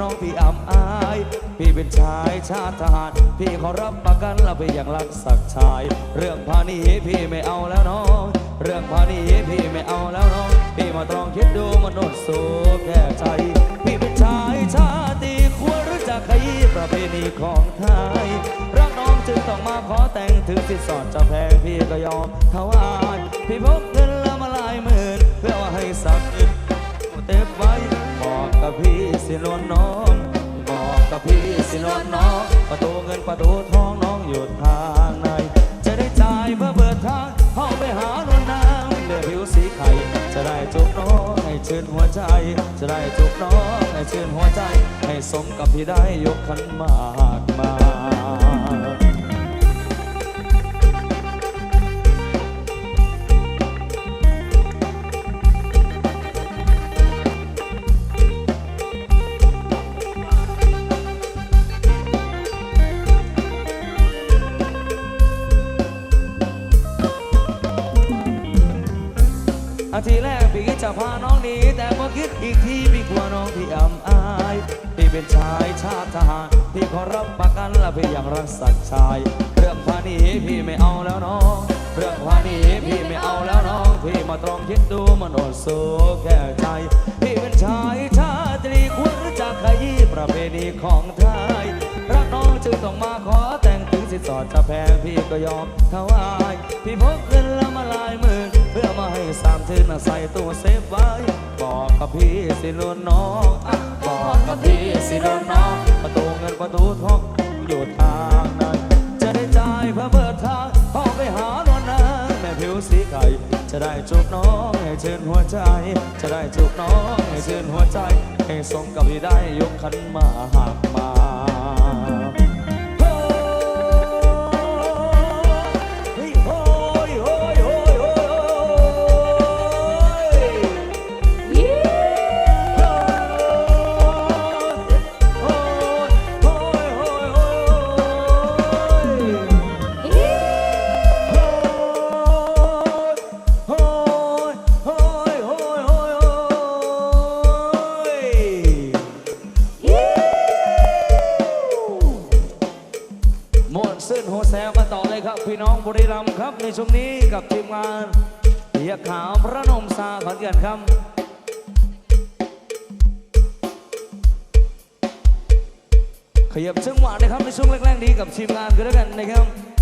น้องพี่อับอาย พี่เป็นชายชาติทหาร พี่ขอรับประกันและพี่ยังรักสักชาย เรื่องพาณีพี่ไม่เอาแล้วน้อง เรื่องพาณีพี่ไม่เอาแล้วน้อง พี่มาตรองคิดดูมนุษย์สู้แก่ใจ พี่เป็นชายชาติควรรู้จักใครประเพณีของไทย รักน้องจึงต้องมาขอแต่งถึงสินสอดจะแพงพี่ก็ยอมถวายพี่พกเงินละมาลายหมื่นเพื่อว่าให้สักนิดเต็บไว้ บอกกับพี่สิลน้อง บอกกับพี่สิลน้อง ประตูเงินประตูทองน้องอยู่ทางไหนจะได้จ่ายเพื่อเปิดทางห้องไปหานวลนางเดือผิวสีไข่จะได้จุกน้องให้ชื่นหัวใจ จะได้จุกน้องให้ชื่นหัวใจ ให้สมกับที่ได้ยกขันมากมาอา อีกทีพี่กลัวน้องพี่อำอายพี่เป็นชายชาติทหารพี่ขอรับประกันและพี่ยังรักสักชาย เรื่องพานีพี่ไม่เอาแล้วน้อง เรื่องพานีพี่ไม่เอาแล้วน้อง พี่มาตรองคิดดูมันอดสู้แก่ใจ พี่เป็นชายชาตรีควรรู้จักขยี้ประเพณีของไทยรักน้องจึงต้องมาขอแต่งถึงสิสอดจะแพงพี่ก็ยอมถวายพี่พกเงิน สามชื่นะใส่ตู้เซฟไว้ บอกกับพี่สิลุนน้องอะบอกกับพี่สิลุนน้องประตูเงินประตูทองอยู่ทางไหนจะได้จ่ายเพื่อเปิดทางเข้าไปหานวลนางแม่ผิวสีไก่จะได้จูบน้องให้ชื่นหัวใจ จะได้จูบน้องให้ชื่นหัวใจ ให้สมกับที่ได้ยกขันมาหากมา ช่วงนี้กับทีมงานเหียขาวพระนมซาขอนแก่นครับขยับจังหวะนะครับในช่วงแรกๆนี้กับทีมงานก็แล้วกันนะครับ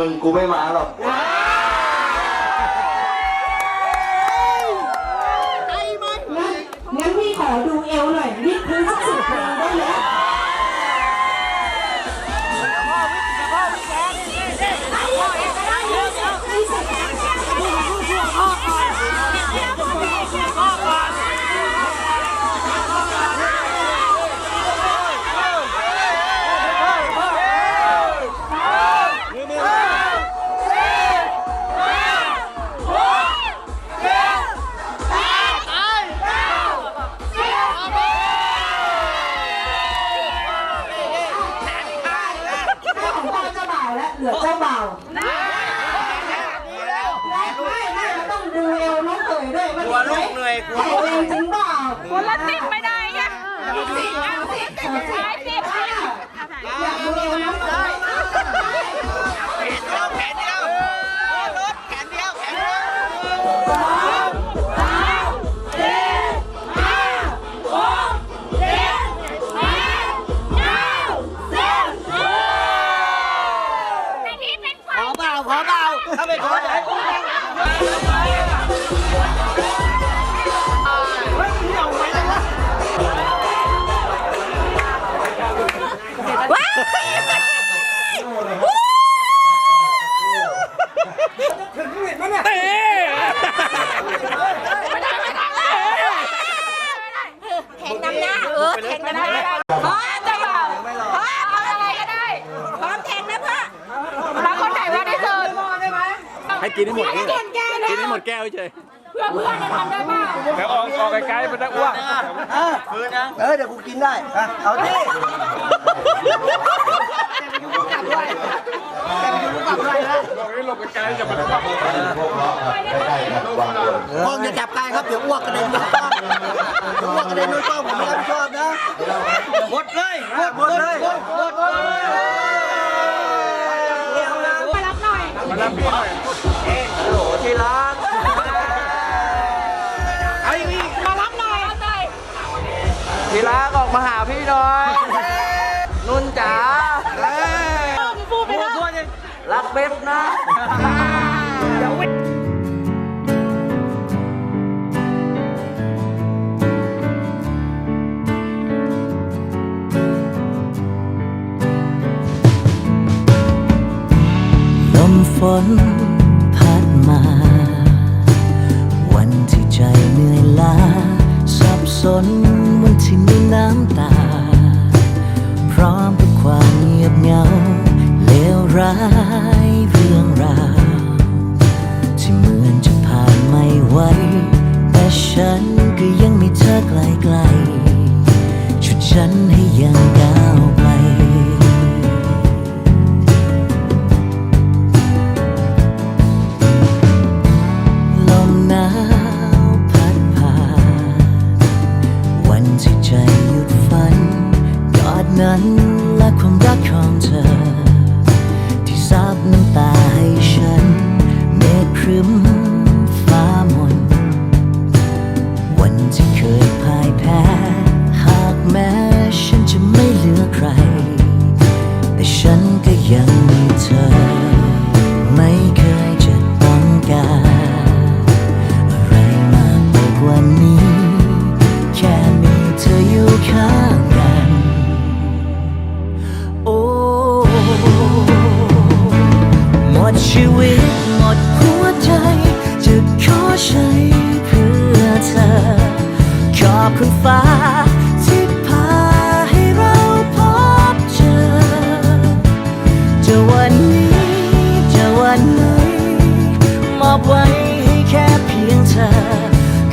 มึงกูไม่มาหรอก งนำหน้า เออแข่งนำหน้าพ่อจะบอกพ่อเอาอะไรก็ได้พร้อมแข่งนะพ่อมาคนไหนมาที่สุดให้กินให้หมดให้นี่แข่งแกนะกินให้หมดแก้วเฉยเพื่อเพื่อนจะทำได้เปล่าแล้วออกออกไกลๆมันจะอ้วกเออเดี๋ยวกูกินได้อ่ะเอาดิบอกให้หลบไกลๆจะมันอ้วกกล้องอย่าจับใกล้ครับเดี๋ยวอ้วกกระเด็นโดนกล้องเดี๋ยวอ้วกกระเด็นโดนกล้องผมไม่รับผิดชอบนะหมดเลยหมดเลยหมดหมดเลยมารับหน่อยมารับพี่หน่อยที่รักเอาอีกอีกมารับหน่อยหน่อยที่รักออกมาหาพี่หน่อย เบ๊บนะลมฝนพัดมา วันที่ใจเหนื่อยล้าสับสนวันที่มีน้ำ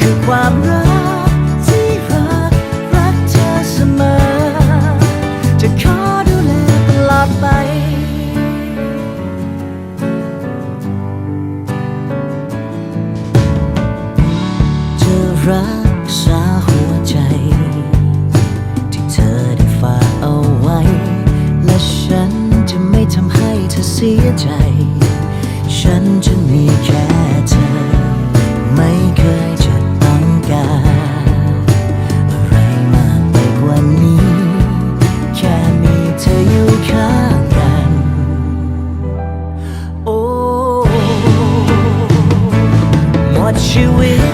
pourquoi you will.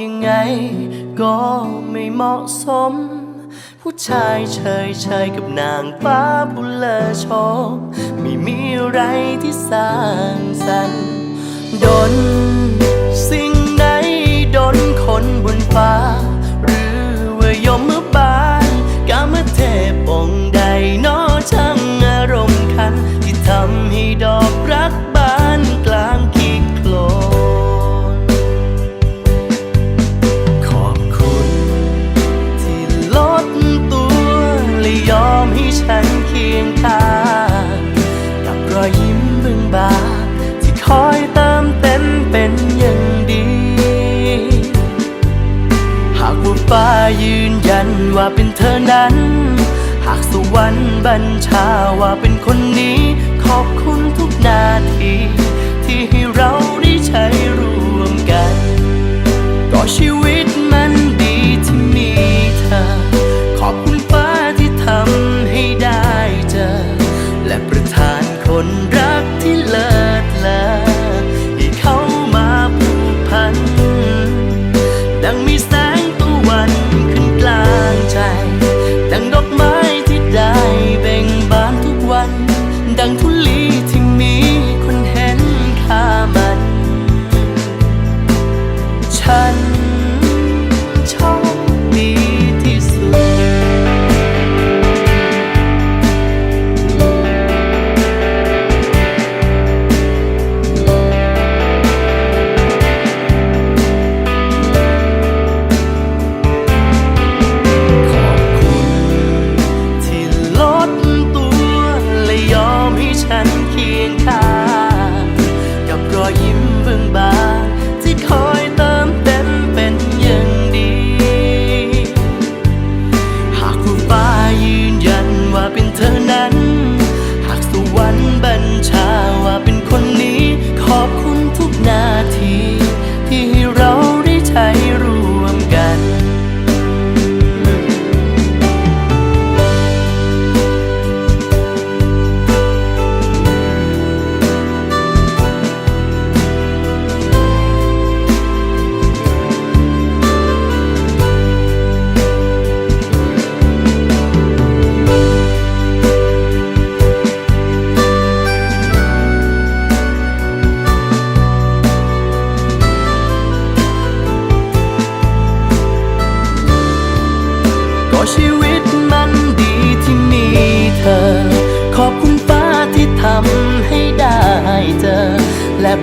ยังไง ก็ไม่เหมาะสม ผู้ชายเฉยเฉยกับนางฟ้าผู้เลอชอมไม่มีอะไรที่สร้างสรรค์ดนสิ่งไหนดนคนบนฟ้า หรือว่ายมมือบานกามเทพองใดนอช่างอารมณ์คัน ที่ทำให้ดอกรัก หากสวรรค์บัญชาว่าเป็นคนนี้ ขอบคุณทุกนาที ที่ให้เราได้ใช้ร่วมกัน ต่อชีวิต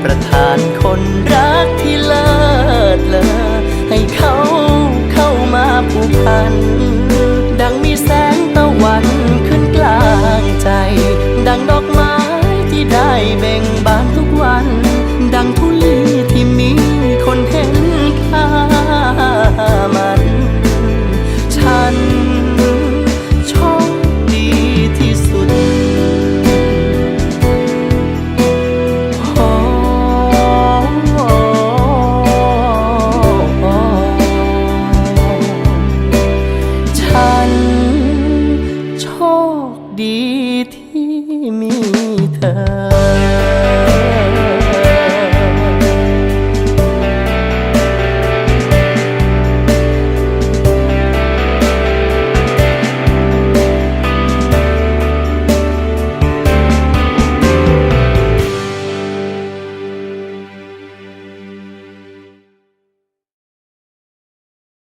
ประทานคนรักที่เลิศเลอให้เขาเข้ามาผูกพัน ดังมีแสงตะวันขึ้นกลางใจ ดังดอกไม้ที่ได้เบ่งบาน